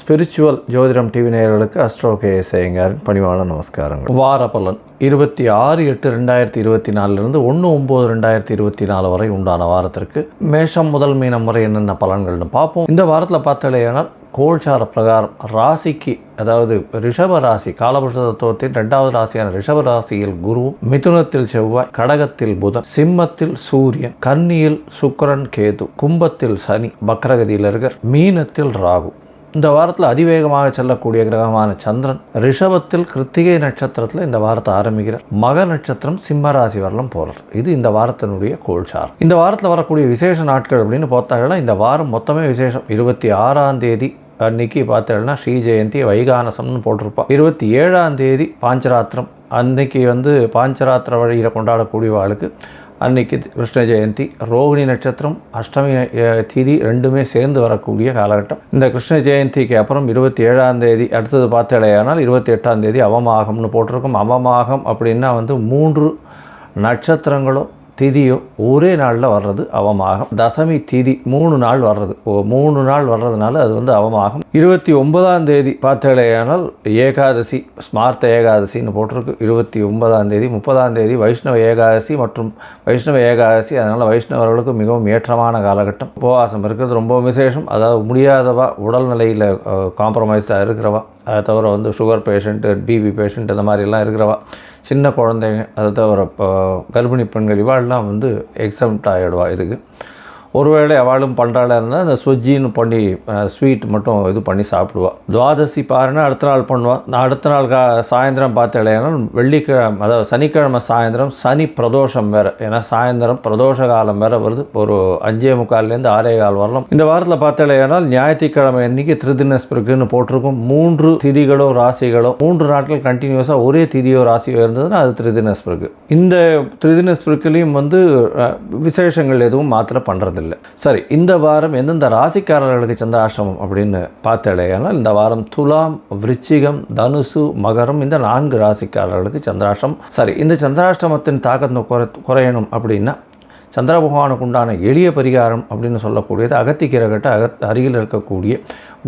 Spiritual ஜோதிடம் TV நேயர்களுக்கு astro K சேயங்காரின் பணிவான நமஸ்காரங்கள். வார பலன் இருபத்தி ஆறு எட்டு ரெண்டாயிரத்தி இருபத்தி நாலுலேருந்து ஒன்று ஒம்பது ரெண்டாயிரத்தி இருபத்தி நாலு வரை உண்டான வாரத்திற்கு மேஷம் முதல் மீனம் வரை என்னென்ன பலன்கள்னு பார்ப்போம். இந்த வாரத்தில் பார்த்தாலேயானால் கோல்சார பிரகாரம் ராசிக்கு அதாவது ரிஷப ராசி காலபுருஷ தத்துவத்தின் ரெண்டாவது ராசியான ரிஷப ராசியில் குரு மிதுனத்தில் செவ்வாய் கடகத்தில் புதன் சிம்மத்தில் சூரியன் கன்னியில் சுக்கரன் கேது கும்பத்தில் சனி பக்ரகதியில் இருக்கர் மீனத்தில் ராகு. இந்த வாரத்தில் அதிவேகமாக செல்லக்கூடிய கிரகமான சந்திரன் ரிஷபத்தில் கிருத்திகை நட்சத்திரத்தில் இந்த வாரத்தை ஆரம்பிக்கிறார். மக நட்சத்திரம் சிம்ம ராசி வரலாம் போகிறார் இது இந்த வாரத்தினுடைய கோல்சார் இந்த வாரத்தில் வரக்கூடிய விசேஷ நாட்கள் அப்படின்னு பார்த்தாங்கன்னா இந்த வாரம் மொத்தமே விசேஷம். இருபத்தி ஆறாம் தேதி அன்னைக்கு பார்த்தேன்னா ஸ்ரீ ஜெயந்தி வைகானசம்னு போட்டிருப்பா. இருபத்தி ஏழாம் தேதி பாஞ்சராத்திரம். அன்னைக்கு வந்து பாஞ்சராத்திர வழியில் கொண்டாடக்கூடியவாளுக்கு அன்னைக்கு கிருஷ்ண ஜெயந்தி. ரோகிணி நட்சத்திரம் அஷ்டமி அஹ், திதி ரெண்டுமே சேர்ந்து வரக்கூடிய காலகட்டம். இந்த கிருஷ்ண ஜெயந்திக்கு அப்புறம் இருபத்தி ஏழாம் தேதி அடுத்தது பார்த்தடையானால் இருபத்தி எட்டாம் தேதி அவமாகம்னு போட்டிருக்கும். அவமாகம் அப்படின்னா வந்து மூன்று நட்சத்திரங்களோ திதியோ ஒரே நாளில் வர்றது அவமாகம் தசமி திதி மூணு நாள் வர்றது. ஓ மூணு நாள் வர்றதுனால அது வந்து அவமாகம் இருபத்தி ஒன்பதாம் தேதி பார்த்தாலேயானால் ஏகாதசி ஸ்மார்த்த ஏகாதசின்னு போட்டிருக்கு. இருபத்தி ஒன்பதாம் தேதி முப்பதாம் தேதி வைஷ்ணவ ஏகாதசி மற்றும் வைஷ்ணவ ஏகாதசி. அதனால் வைஷ்ணவர்களுக்கு மிகவும் ஏற்றமான காலகட்டம். உபவாசம் இருக்கிறது ரொம்ப விசேஷம். அதாவது முடியாதவா உடல்நிலையில் காம்ப்ரமைஸ்டாக இருக்கிறவா அதை தவிர வந்து சுகர் பேஷண்ட்டு பிபி பேஷண்ட் இந்த மாதிரிலாம் இருக்கிறவா சின்ன குழந்தைங்க அதை தவிர இப்போ கர்ப்பிணி பெண்கள் இவாள்லாம் வந்து எக்ஸம்ட் ஆகிடுவா இதுக்கு. ஒருவேளை அவளும் பண்ணுறாளா இருந்தால் அந்த சுஜின்னு பண்ணி ஸ்வீட் மட்டும் இது பண்ணி சாப்பிடுவாள் துவாதசி பாருன்னா அடுத்த நாள் பண்ணுவாள் நான் அடுத்த நாள் கா சாயந்தரம் பார்த்தாலேனா வெள்ளிக்கிழமை அதாவது சனிக்கிழமை சாயந்தரம் சனி பிரதோஷம் வேறு. ஏன்னா சாயந்தரம் பிரதோஷ காலம் வேறு வருது. ஒரு அஞ்சே முக்கால்லேருந்து ஆறே கால் வரலாம். இந்த வாரத்தில் பார்த்தாலேனால் ஞாயிற்றுக்கிழமை அன்னைக்கு திருதினஸ்பிரக்குன்னு போட்டிருக்கும். மூன்று திதிகளோ ராசிகளோ மூன்று நாட்கள் கண்டினியூஸாக ஒரே திதியோ ராசியோ இருந்ததுன்னா அது திருதினஸ்பிரக்கு. இந்த திருதினஸ்பிரக்குலேயும் வந்து விசேஷங்கள் எதுவும் மாத்திர பண்ணுறதில்ல சரி இந்த வாரம் எந்தெந்த ராசிக்காரர்களுக்கு சந்திராசிரமம் அப்படின்னு பார்த்தடையானால் இந்த வாரம் துலாம் விருச்சிகம் தனுசு மகரம் இந்த நான்கு ராசிக்காரர்களுக்கு சந்திராஷ்டம் சரி இந்த சந்திராஷ்டமத்தின் தாக்கத்தை குறை குறையணும் அப்படின்னா சந்திர பகவானுக்கு உண்டான எளிய பரிகாரம் அப்படின்னு சொல்லக்கூடியது அகத்திக்கீரைகட்ட அகத் அருகில் இருக்கக்கூடிய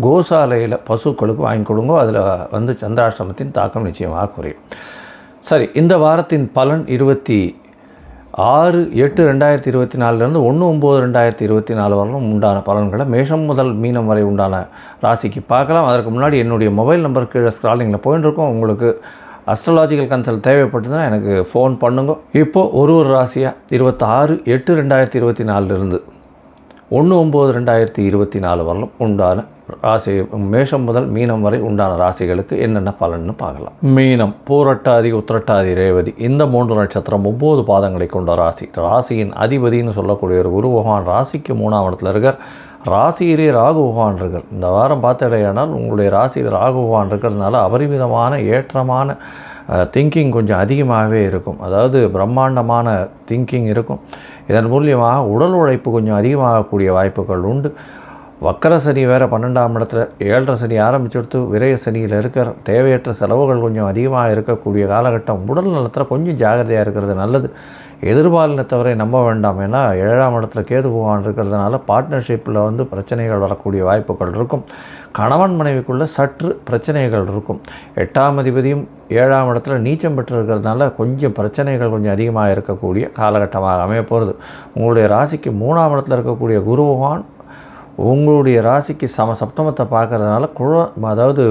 கோசாலையில் பசுக்களுக்கு வாங்கி கொடுங்கோ அதில் வந்து சந்திராஷ்டமத்தின் தாக்கம் நிச்சயமாக குறையும். சரி இந்த வாரத்தின் பலன் இருபத்தி ஆறு எட்டு ரெண்டாயிரத்தி இருபத்தி நாலுலேருந்து ஒன்று ஒம்பது ரெண்டாயிரத்தி இருபத்தி நாலு வரலும் உண்டான பலன்களை மேஷம் முதல் மீனம் வரை உண்டான ராசிக்கு பார்க்கலாம். அதற்கு முன்னாடி என்னுடைய மொபைல் நம்பர் கீழே ஸ்க்ராலிங்கில் போயின்னு இருக்கோம். உங்களுக்கு அஸ்ட்ரலாஜிக்கல் கன்சல்ட் தேவைப்பட்டதுன்னா எனக்கு ஃபோன் பண்ணுங்க. இப்போது ஒரு ஒரு ராசியாக இருபத்தாறு எட்டு ரெண்டாயிரத்தி இருபத்தி நாலுலேருந்து ஒன்று ஒம்பது ரெண்டாயிரத்தி இருபத்தி நாலு வரலும் உண்டான ராசி மேஷம் முதல் மீனம் வரை உண்டான ராசிகளுக்கு என்னென்ன பலன்னு பார்க்கலாம். மீனம் பூரட்டாதி உத்திரட்டாதி ரேவதி இந்த மூன்று நட்சத்திரம் ஒம்பது பாதங்களை கொண்ட ராசி. ராசியின் அதிபதினு சொல்லக்கூடிய ஒரு குரு பகவான் ராசிக்கு மூணாம் இடத்துல இருக்கார். ராசியிலே ராகு பகவான் இருக்கார். இந்த வாரம் பார்த்தடையானால் உங்களுடைய ராசியில் ராகு பகவான் இருக்கிறதுனால அபரிமிதமான ஏற்றமான திங்கிங் கொஞ்சம் அதிகமாகவே இருக்கும். அதாவது பிரம்மாண்டமான திங்கிங் இருக்கும். இதன் மூலியமாக உடல் உழைப்பு கொஞ்சம் அதிகமாகக்கூடிய வாய்ப்புகள் உண்டு. வக்கர சனி வேறு பன்னெண்டாம் இடத்துல ஏழரை சனி ஆரம்பிச்சுடுத்து விரய சனியில் இருக்கிற தேவையற்ற செலவுகள் கொஞ்சம் அதிகமாக இருக்கக்கூடிய காலகட்டம் உடல் நலத்தில் கொஞ்சம் ஜாகிரதையாக இருக்கிறது நல்லது. எதிர்பாலினத்தவரை நம்ப வேண்டாம். ஏன்னா ஏழாம் இடத்துல கேது பகவான் இருக்கிறதுனால பார்ட்னர்ஷிப்பில் வந்து பிரச்சனைகள் வரக்கூடிய வாய்ப்புகள் இருக்கும். கணவன் மனைவிக்குள்ளே சற்று பிரச்சனைகள் இருக்கும். எட்டாம் அதிபதியும் ஏழாம் இடத்துல நீச்சம் பெற்று இருக்கிறதுனால கொஞ்சம் பிரச்சனைகள் கொஞ்சம் அதிகமாக இருக்கக்கூடிய காலகட்டமாக அமைய போகிறது உங்களுடைய ராசிக்கு மூணாம் இடத்துல இருக்கக்கூடிய குரு பகவான் உங்களுடைய ராசிக்கு சம சப்தமத்தை பார்க்கறதுனால குழ அதாவது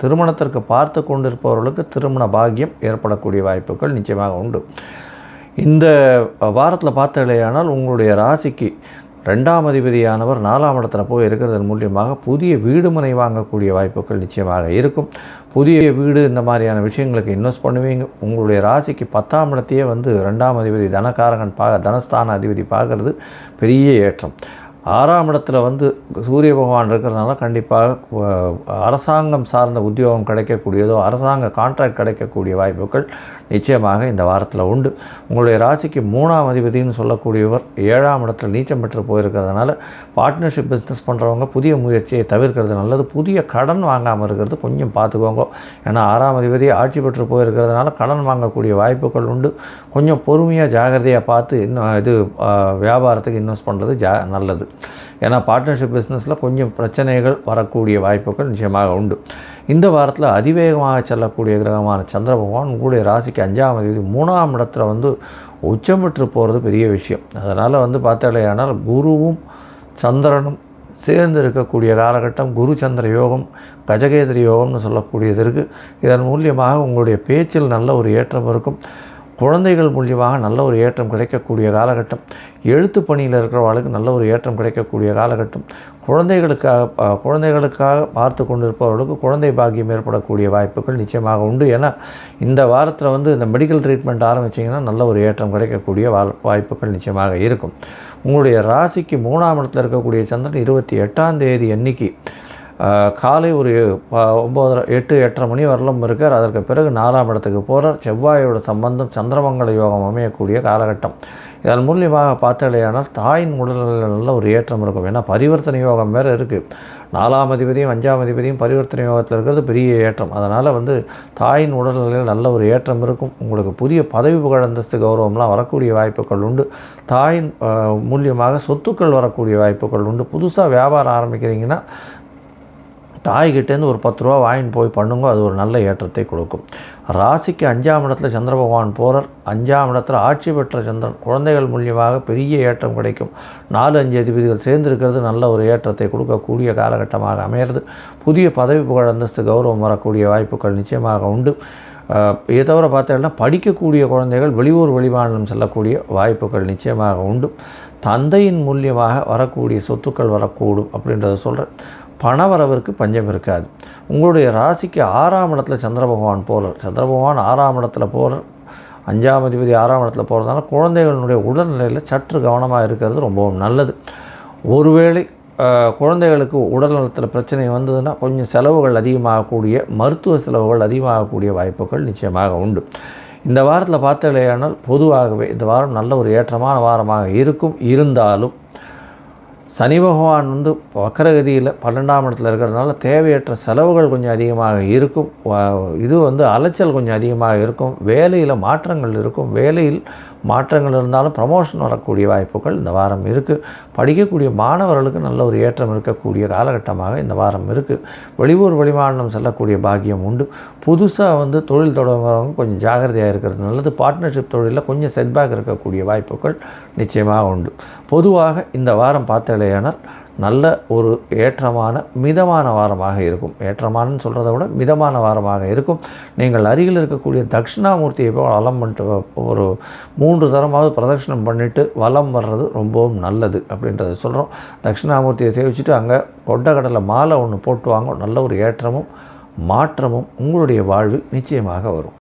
திருமணத்திற்கு பார்த்து கொண்டிருப்பவர்களுக்கு திருமண பாக்கியம் ஏற்படக்கூடிய வாய்ப்புகள் நிச்சயமாக உண்டு. இந்த வாரத்தில் பார்த்தலையானால் உங்களுடைய ராசிக்கு ரெண்டாம் அதிபதியானவர் நாலாம் இடத்துல போய் இருக்கிறதன் மூலியமாக புதிய வீடு மனை வாங்கக்கூடிய வாய்ப்புகள் நிச்சயமாக இருக்கும். புதிய வீடு இந்த மாதிரியான விஷயங்களுக்கு இன்வெஸ்ட் பண்ணுவீங்க. உங்களுடைய ராசிக்கு பத்தாம் இடத்தையே வந்து ரெண்டாம் அதிபதி தனக்காரகன் பார்க்க தனஸ்தான அதிபதி பார்க்கறது பெரிய ஏற்றம். ஆறாம் இடத்துல வந்து சூரிய பகவான் இருக்கிறதுனால கண்டிப்பாக அரசாங்கம் சார்ந்த உத்தியோகம் கிடைக்கக்கூடியதோ அரசாங்க கான்ட்ராக்ட் கிடைக்கக்கூடிய வாய்ப்புகள் நிச்சயமாக இந்த வாரத்தில் உண்டு. உங்களுடைய ராசிக்கு மூணாம் அதிபதினு சொல்லக்கூடியவர் ஏழாம் இடத்துல நீச்சம் பெற்று போயிருக்கிறதுனால பார்ட்னர்ஷிப் பிஸ்னஸ் பண்ணுறவங்க புதிய முயற்சியை தவிர்க்கிறது நல்லது. புதிய கடன் வாங்காமல் இருக்கிறது கொஞ்சம் பார்த்துக்கோங்க. ஏன்னா ஆறாம் அதிபதி ஆட்சி பெற்று போயிருக்கிறதுனால கடன் வாங்கக்கூடிய வாய்ப்புகள் உண்டு. கொஞ்சம் பொறுமையாக ஜாகிரதையாக பார்த்து இன்னும் இது வியாபாரத்துக்கு இன்வெஸ்ட் பண்ணுறது ஜா நல்லது. ஏன்னா பார்ட்னர்ஷிப் பிஸ்னஸில் கொஞ்சம் பிரச்சனைகள் வரக்கூடிய வாய்ப்புகள் நிச்சயமாக உண்டு. இந்த வாரத்தில் அதிவேகமாக செல்லக்கூடிய கிரகமான சந்திர பகவான் உங்களுடைய ராசிக்கு அஞ்சாம் தேதி மூணாம் இடத்துல வந்து உச்சம் பெற்று போகிறது பெரிய விஷயம். அதனால் வந்து பார்த்தாலேயானால் குருவும் சந்திரனும் சேர்ந்து இருக்கக்கூடிய காலகட்டம் குரு சந்திர யோகம் கஜகேதிரி யோகம்னு சொல்லக்கூடியது இருக்குது இதன் மூலியமாக உங்களுடைய பேச்சில் நல்ல ஒரு ஏற்றம் இருக்கும். குழந்தைகள் மூலியமாக நல்ல ஒரு ஏற்றம் கிடைக்கக்கூடிய காலகட்டம். எழுத்து பணியில் இருக்கிறவர்களுக்கு நல்ல ஒரு ஏற்றம் கிடைக்கக்கூடிய காலகட்டம். குழந்தைகளுக்காக குழந்தைகளுக்காக பார்த்து கொண்டிருப்பவர்களுக்கு குழந்தை பாக்கியம் ஏற்படக்கூடிய வாய்ப்புகள் நிச்சயமாக உண்டு. ஏன்னா இந்த வாரத்தில் வந்து இந்த மெடிக்கல் ட்ரீட்மெண்ட் ஆரம்பிச்சிங்கன்னா நல்ல ஒரு ஏற்றம் கிடைக்கக்கூடிய வா- வாய்ப்புகள் நிச்சயமாக இருக்கும். உங்களுடைய ராசிக்கு மூணாம் இடத்தில் இருக்கக்கூடிய சந்திரன் இருபத்தி எட்டாம் தேதி அன்னைக்கு காலை ஒரு ப- எட்டு எட்டரை மணி வரலும் இருக்கார். அதற்கு பிறகு நாலாம் இடத்துக்கு போகிறார் செவ்வாயோட சம்பந்தம் சந்திரமங்கல யோகம் அமையக்கூடிய காலகட்டம். இதன் மூலியமாக பார்த்தாலேயானால் தாயின் உடல்நிலையில் நல்ல ஒரு ஏற்றம் இருக்கும். ஏன்னா பரிவர்த்தனை யோகம் வேறு இருக்குது நாலாம் அதிபதியும் அஞ்சாம் அதிபதியும் பரிவர்த்தனை யோகத்தில் இருக்கிறது பெரிய ஏற்றம். அதனால் வந்து தாயின் உடல்நிலையில் நல்ல ஒரு ஏற்றம் இருக்கும். உங்களுக்கு புதிய பதவி புகழ் அந்தஸ்து கௌரவம்லாம் வரக்கூடிய வாய்ப்புகள் உண்டு. தாயின் மூலியமாக சொத்துக்கள் வரக்கூடிய வாய்ப்புகள் உண்டு. புதுசாக வியாபாரம் ஆரம்பிக்கிறீங்கன்னா தாய்கிட்டேருந்து ஒரு பத்து ரூபா வாங்கிட்டு போய் பண்ணுங்க அது ஒரு நல்ல ஏற்றத்தை கொடுக்கும். ராசிக்கு அஞ்சாம் இடத்துல சந்திர பகவான் போகிறார் அஞ்சாம் இடத்துல ஆட்சி பெற்ற சந்திரன். குழந்தைகள் மூலியமாக பெரிய ஏற்றம் கிடைக்கும். நாலு அஞ்சு அதிபதிகள் சேர்ந்திருக்கிறது நல்ல ஒரு ஏற்றத்தை கொடுக்கக்கூடிய காலகட்டமாக அமையிறது. புதிய பதவி புகழ் அந்தஸ்து கௌரவம் வரக்கூடிய வாய்ப்புகள் நிச்சயமாக உண்டு. இதை தவிர பார்த்தீங்கன்னா படிக்கக்கூடிய குழந்தைகள் வெளியூர் வெளிமாநிலம் செல்லக்கூடிய வாய்ப்புகள் நிச்சயமாக உண்டு. தந்தையின் மூலியமாக வரக்கூடிய சொத்துக்கள் வரக்கூடும் அப்படின்றத சொல்கிறேன் பணவரவிற்கு பஞ்சம் இருக்காது. உங்களுடைய ராசிக்கு ஆறாம் இடத்துல சந்திர பகவான் போகிறார் சந்திர பகவான் ஆறாம் இடத்துல போகிறார் அஞ்சாம் அதிபதி ஆறாம் இடத்துல போகிறதுனால குழந்தைகளுடைய உடல்நிலையில் சற்று கவனமாக இருக்கிறது ரொம்பவும் நல்லது. ஒருவேளை குழந்தைகளுக்கு உடல் நலத்தில் பிரச்சனை வந்ததுன்னா கொஞ்சம் செலவுகள் அதிகமாகக்கூடிய மருத்துவ செலவுகள் அதிகமாகக்கூடிய வாய்ப்புகள் நிச்சயமாக உண்டு. இந்த வாரத்தில் பார்த்தலையானால் பொதுவாகவே இந்த வாரம் நல்ல ஒரு ஏற்றமான வாரமாக இருக்கும். இருந்தாலும் சனி பகவான் வந்து வக்கரகதியில் பன்னெண்டாம் இடத்துல இருக்கிறதுனால தேவையற்ற செலவுகள் கொஞ்சம் அதிகமாக இருக்கும். இது வந்து அலைச்சல் கொஞ்சம் அதிகமாக இருக்கும். வேலையில் மாற்றங்கள் இருக்கும். வேலையில் மாற்றங்கள் இருந்தாலும் ப்ரமோஷன் வரக்கூடிய வாய்ப்புகள் இந்த வாரம் இருக்குது படிக்கக்கூடிய மாணவர்களுக்கு நல்ல ஒரு ஏற்றம் இருக்கக்கூடிய காலகட்டமாக இந்த வாரம் இருக்குது வெளியூர் வெளிமாநிலம் செல்லக்கூடிய பாக்கியம் உண்டு. புதுசாக வந்து தொழில் தொடங்குறவங்க கொஞ்சம் ஜாகிரதையாக இருக்கிறது நல்லது. பார்ட்னர்ஷிப் தொழிலில் கொஞ்சம் செட்பேக் இருக்கக்கூடிய வாய்ப்புகள் நிச்சயமாக உண்டு. பொதுவாக இந்த வாரம் பார்த்தலையானால் நல்ல ஒரு ஏற்றமான மிதமான வாரமாக இருக்கும். ஏற்றமானன்னு சொல்கிறத விட மிதமான வாரமாக இருக்கும். நீங்கள் அருகில் இருக்கக்கூடிய தட்சிணாமூர்த்தியை போய் வலம் பண்ணிட்டு ஒரு மூன்று தரமாவது பிரதட்சணம் பண்ணிவிட்டு வலம் வர்றது ரொம்பவும் நல்லது அப்படின்றத சொல்கிறோம் தட்சிணாமூர்த்தியை சேவிச்சுட்டு அங்கே கொண்டக்கடலை மாலை ஒன்று போட்டு வாங்க. நல்ல ஒரு ஏற்றமும் மாற்றமும் உங்களுடைய வாழ்வில் நிச்சயமாக வரும்.